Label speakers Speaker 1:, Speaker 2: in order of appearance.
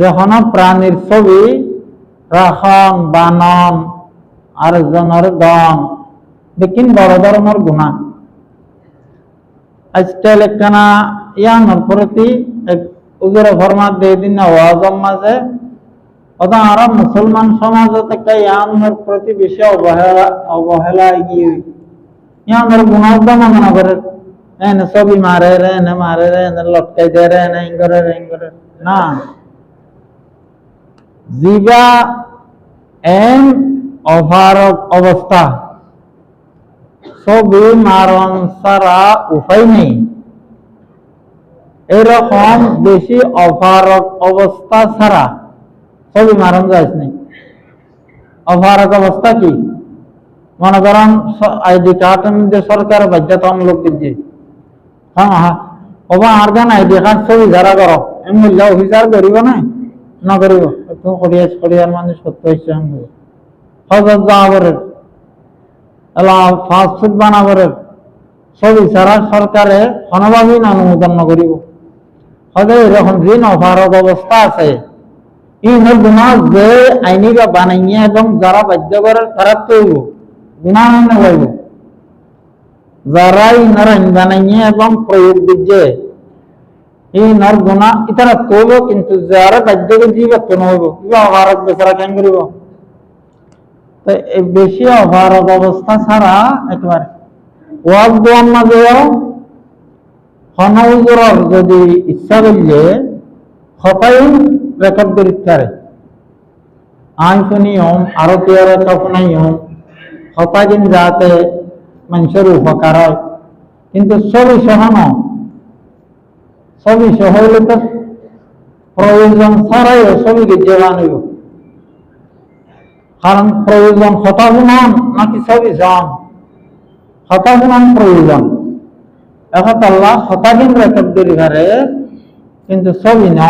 Speaker 1: যখন প্রাণীর ছবি রাখন বানন আরেকজনের গণ দেখিন বড় ধরনের গুণা? আজকাল একখানা ইয়ানোর প্রতি এক উজুরে ফরমাত দিয়ে দিন ওয়াজম মাঝে। অথবা আমরা মুসলমান সমাজত একটা ইয়ানোর প্রতি বেশি অবহেলা অবহেলা এগিয়ে ইয়ানোর গুণাবদা মনে করে, এনে ছবি মারে রে, এনে মারে রে, এনে লটকাই দে রে, এনে ইঙ্গরে রে ইঙ্গরে না। জিবা এন অভারক অবস্থা। ছবি মারণ ছাড়া উপায় নেই। এরকম বেশি অভারক অবস্থা ছাড়া ছবি মারণ যাইস অভারক অবস্থা কি? মনে করেন আইডি কার্ডের মধ্যে সরকার বাধ্যতামূলক দিচ্ছে। হ্যাঁ হ্যাঁ। ওবা আর গান আইডি কার্ড ছবি যারা করো। এমনি অফিসার করিব না? না করিব। একটু করিয়াস করিয়ার মানুষ সত্য ইচ্ছা হজর যাওয়ারের এলা ফাস্ট বানাবরের সরকারে অনুমোদন নকরিব হয়তো এরকম ঋণ অভারক অবস্থা আছে ইনের গুণা যে আইনি বা বানাইয়া এবং যারা বাধ্য করে তারা তৈব গুণা না হইব যারা ইনার বানাইয়া এবং প্রয়োগ দিচ্ছে যারা বাধ্য করে দিবে কেন হইব কিবা অভারক বেচারা কেন করিব তো এই বেশি অভারক অবস্থা ছাড়া একেবারে ওয়াজ দোয়ার মাঝেও হনউজুরর যদি ইচ্ছা করলে হতাই রেকর্ড করি পারে আই শুনি হম আরও তেয়ারে তখনই যাতে মানুষের উপকার হয় কিন্তু ছবি সহান সহ হইলে তো প্রয়োজন ছাড়াই ছবিকে জেলা নিব। কারণ প্রয়োজন হতা শুনান নাকি সবই জান হতা শুনান প্রয়োজন। এখন আল্লাহ হতাদিন রেকর্ড করি ঘরে, কিন্তু সবই ন